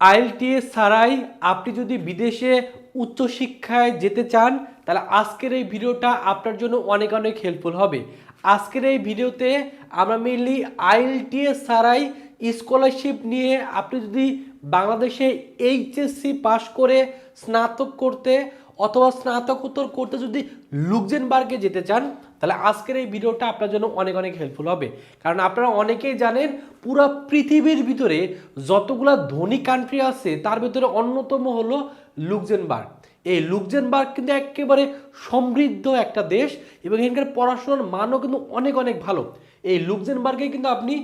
IELTS ছাড়াই আপনি যদি বিদেশে উচ্চশিক্ষায় যেতে চান, তাহলে আজকের এই ভিডিওটা আপনার জন্য অনেক অনেক হেল্পফুল হবে। আজকের এই ভিডিওতে আমরা মেনলি আইএলটিএস ছাড়াই স্কলারশিপ নিয়ে আপনি যদি বাংলাদেশে এইচএসসি পাশ করে স্নাতক করতে অথবা স্নাতকোত্তর করতে যদি লুকজেনবার্গে যেতে চান, তাহলে আজকের এই ভিডিওটা আপনার জন্য অনেক অনেক হেল্পফুল হবে। কারণ আপনারা অনেকেই জানেন, পুরো পৃথিবীর ভিতরে যতগুলা ধনী কান্ট্রি আছে, তার ভিতরে অন্যতম হলো লুকজেনবার্গ এই লুকজেনবার্গ কিন্তু একেবারে সমৃদ্ধ একটা দেশ এবং এখানকার পড়াশোনার মানও কিন্তু অনেক অনেক ভালো। এই লুকজেনবার্গে কিন্তু আপনি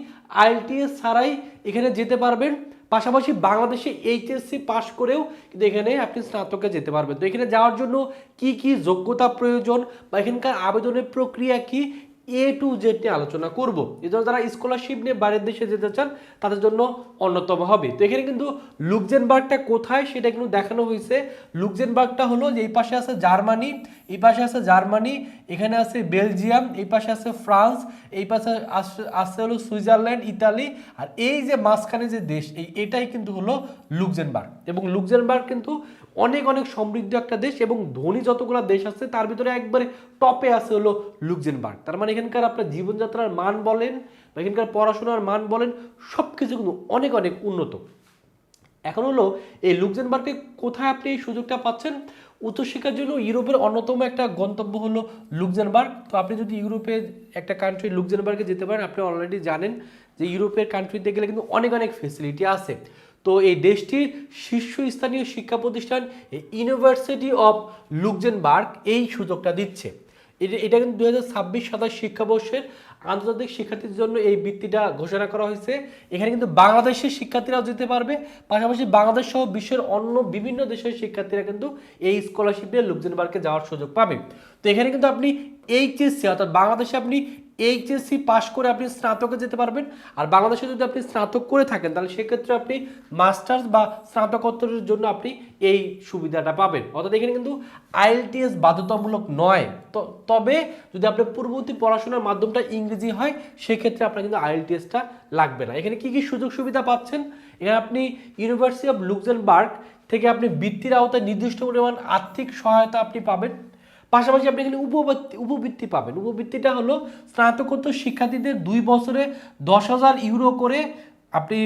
আইএলটিএস ছাড়াই এখানে যেতে পারবেন। পাশাপাশি বাংলাদেশে এইচএসসি পাশ করেও কিন্তু এখানে আপনি স্নাতকে যেতে পারবেন। তো এখানে যাওয়ার জন্য কি কি যোগ্যতা প্রয়োজন বা এখানকার আবেদনের প্রক্রিয়া কি? এ টু জেড নিয়ে আলোচনা করব। এজন্য যারা স্কলারশিপ নিয়ে বাইরের দেশে যেতে চান, তাদের জন্য অন্যতম হবে। তো এখানে কিন্তু লুকজেনবার্গটা কোথায় সেটা কিন্তু দেখানো হয়েছে। লুকজেনবার্গটা হলো যে এই পাশে আছে জার্মানি, এই পাশে আছে জার্মানি এখানে আছে বেলজিয়াম, এই পাশে আছে ফ্রান্স, এই পাশে আছে হলো সুইজারল্যান্ড, ইতালি, আর এই যে মাঝখানে যে দেশ, এই, এটাই কিন্তু হলো লুকজেনবার্গ এবং লুকজেনবার্গ কিন্তু অনেক অনেক সমৃদ্ধ একটা দেশ এবং ধনী যতগুলো দেশ আছে, তার ভিতরে একবারে টপে আছে হলো লুকজেনবার্গ তার মানে এখানকার আপনার জীবনযাত্রার মান বলেন বা এখানকার পড়াশোনার মান বলেন সব কিছু কিন্তু অনেক অনেক উন্নত। এখন হলো এই লুকজেনবার্গে কোথায় আপনি এই সুযোগটা পাচ্ছেন? উচ্চশিক্ষার জন্য ইউরোপের অন্যতম একটা গন্তব্য হলো লুকজেনবার্গ তো আপনি যদি ইউরোপের একটা কান্ট্রি লুকজেনবার্গে যেতে পারেন, আপনি অলরেডি জানেন যে ইউরোপের কান্ট্রিতে গেলে কিন্তু অনেক অনেক ফেসিলিটি আছে। তো এই দেশটির শীর্ষস্থানীয় শিক্ষা প্রতিষ্ঠান ইউনিভার্সিটি অফ লুকজেনবার্গ এই সুযোগটা দিচ্ছে। এটা কিন্তু দু হাজার ছাব্বিশ সাতাশ শিক্ষাবর্ষের আন্তর্জাতিক শিক্ষার্থীর জন্য এই বৃত্তিটা ঘোষণা করা হয়েছে। এখানে কিন্তু বাংলাদেশের শিক্ষার্থীরাও যেতে পারবে। পাশাপাশি বাংলাদেশ সহ বিশ্বের অন্য বিভিন্ন দেশের শিক্ষার্থীরা কিন্তু এই স্কলারশিপ নিয়ে লুকজেনবার্গে যাওয়ার সুযোগ পাবে। তো এখানে কিন্তু আপনি এইচএসসি, অর্থাৎ বাংলাদেশে আপনি এইচএসসি পাশ করে আপনি স্নাতকে যেতে পারবেন। আর বাংলাদেশে যদি আপনি স্নাতক করে থাকেন, তাহলে সেক্ষেত্রে আপনি মাস্টার্স বা স্নাতকোত্তরের জন্য আপনি এই সুবিধাটা পাবেন। অর্থাৎ এখানে কিন্তু আইএলটিএস বাধ্যতামূলক নয়। তো তবে যদি আপনার পূর্ববর্তী পড়াশোনার মাধ্যমটা ইংরেজি হয়, সেক্ষেত্রে আপনার কিন্তু আইএলটিএসটা লাগবে না। এখানে কি কি সুযোগ সুবিধা পাচ্ছেন? এখানে আপনি ইউনিভার্সিটি অফ লুকজেনবার্গ থেকে আপনি বৃত্তির আওতায় নির্দিষ্ট পরিমাণ আর্থিক সহায়তা আপনি পাবেন। পাশাপাশি আপনি এখানে উপবৃত্তি উপবৃত্তি পাবেন। উপবৃত্তিটা হলো স্নাতকোত্তর শিক্ষার্থীদের দুই বছরে দশ হাজার ইউরো করে আপনি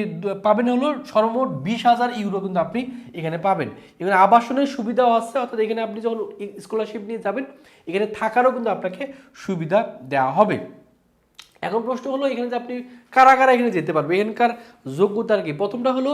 পাবেন হলো সর্বমোট বিশ হাজার ইউরো কিন্তু আপনি এখানে পাবেন। এখানে আবাসনের সুবিধাও আছে, অর্থাৎ এখানে আপনি যখন স্কলারশিপ নিয়ে যাবেন, এখানে থাকারও কিন্তু আপনাকে সুবিধা দেওয়া হবে। এখন প্রশ্ন হলো, এখানে যে আপনি কারা কারা এখানে যেতে পারবে? এখানকার যোগ্যতার কি? প্রথমটা হলো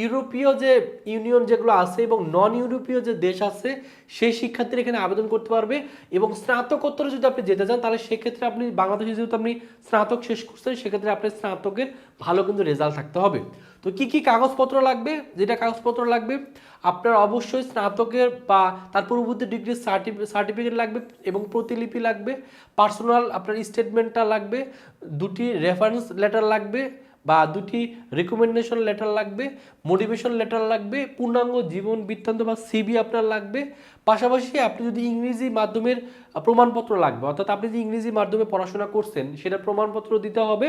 ইউরোপীয় যে ইউনিয়ন যেগুলো আছে এবং নন ইউরোপীয় যে দেশ আছে, সেই শিক্ষার্থীরা এখানে আবেদন করতে পারবে এবং স্নাতকোত্তরে যদি আপনি যেতে চান, তাহলে সেক্ষেত্রে আপনি বাংলাদেশে যেহেতু আপনি স্নাতক শেষ করছেন, সেক্ষেত্রে আপনার স্নাতকের ভালো কিন্তু রেজাল্ট থাকতে হবে। তো কি কি কাগজপত্র লাগবে? যেটা কাগজপত্র লাগবে, আপনার অবশ্যই স্নাতকের বা তার পূর্ববর্তী ডিগ্রি সার্টিফিকেট লাগবে এবং প্রতিলিপি লাগবে। পার্সোনাল আপনার স্টেটমেন্টটা লাগবে, দুটি রেফারেন্স লেটার লাগবে বা দুটি রেকমেন্ডেশন লেটার লাগবে মোটিভেশন লেটার লাগবে, পূর্ণাঙ্গ জীবন বৃত্তান্ত বা সিবি আপনার লাগবে। পাশাপাশি আপনি যদি ইংরেজি মাধ্যমের প্রমাণপত্র লাগবে, অর্থাৎ আপনি যদি ইংরেজি মাধ্যমে পড়াশোনা করছেন সেটা প্রমাণপত্র দিতে হবে।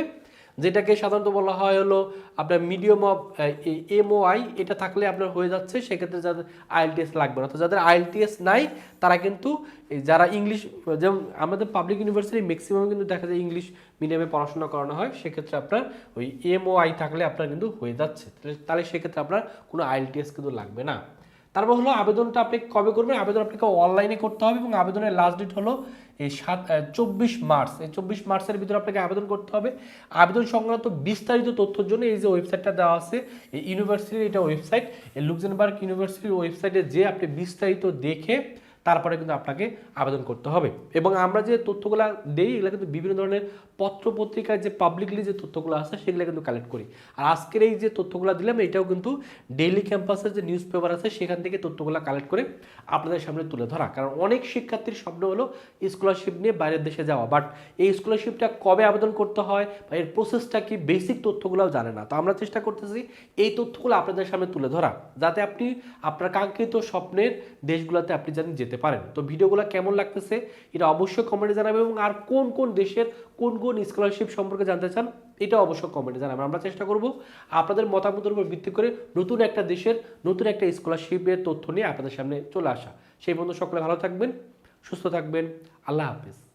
যেটাকে সাধারণত বলা হয় হলো আপনার মিডিয়াম অফ এমওআই এটা থাকলে আপনার হয়ে যাচ্ছে, সেক্ষেত্রে যাদের আইএলটিএস লাগবে না। অর্থাৎ যাদের আইএলটিএস নাই, তারা কিন্তু যারা ইংলিশ যেমন আমাদের পাবলিক ইউনিভার্সিটি ম্যাক্সিমাম কিন্তু দেখা যায় ইংলিশ মিডিয়ামে পড়াশোনা করানো হয়, সেক্ষেত্রে আপনার ওই এমওআই থাকলে আপনার কিন্তু হয়ে যাচ্ছে। তাহলে- তাহলে সেক্ষেত্রে আপনার কোনো আইএলটিএস কিন্তু লাগবে না। তারপর হলো আবেদনটা আপনি কবে করবেন? আবেদন আপনাকে অনলাইনে করতে হবে এবং আবেদনের লাস্ট ডেট হলো এই সাত চব্বিশ মার্চ। এই চব্বিশ মার্চের ভিতরে আপনাকে আবেদন করতে হবে। আবেদন সংক্রান্ত বিস্তারিত তথ্যের জন্য এই যে ওয়েবসাইটটা দেওয়া আছে এই ইউনিভার্সিটির এটা ওয়েবসাইট এই লুক্সেমবার্গ ইউনিভার্সিটির ওয়েবসাইটে যে আপনি বিস্তারিত দেখে তারপরে কিন্তু আপনাকে আবেদন করতে হবে। এবং আমরা যে তথ্যগুলো দেই, এগুলো কিন্তু বিভিন্ন ধরনের পত্র পত্রিকায় যে পাবলিকলি যে তথ্যগুলো আছে, সেগুলো কিন্তু কালেক্ট করি। আর আজকের এই যে তথ্যগুলো দিলাম, এটাও কিন্তু ডেইলি ক্যাম্পাসের যে নিউজ পেপার আছে, সেখান থেকে তথ্যগুলো কালেক্ট করে আপনাদের সামনে তুলে ধরা। কারণ অনেক শিক্ষার্থীর স্বপ্ন হলো স্কলারশিপ নিয়ে বাইরের দেশে যাওয়া। বাট এই স্কলারশিপটা কবে আবেদন করতে হয় বা এর প্রসেসটা কি বেসিক তথ্যগুলোও জানে না। তো আমরা চেষ্টা করতেছি এই তথ্যগুলো আপনাদের সামনে তুলে ধরা, যাতে আপনি আপনার কাঙ্ক্ষিত স্বপ্নের দেশগুলোতে আপনি যেন যেতে পারেন। তো ভিডিওগুলো কেমন লাগতেছে এটা অবশ্যই কমেন্টে জানাবেন এবং আর কোন কোন দেশের কোন কোন স্কলারশিপ সম্পর্কে জানতে চান এটা অবশ্যই কমেন্টে জানাবেন। আমরা চেষ্টা করব আপনাদের মতামতের উপর ভিত্তি করে নতুন একটা দেশের নতুন একটা স্কলারশিপের তথ্য নিয়ে আপনাদের সামনে চলে আসা। সেই বন্ধু সকলে ভালো থাকবেন, সুস্থ থাকবেন, আল্লাহ হাফিজ।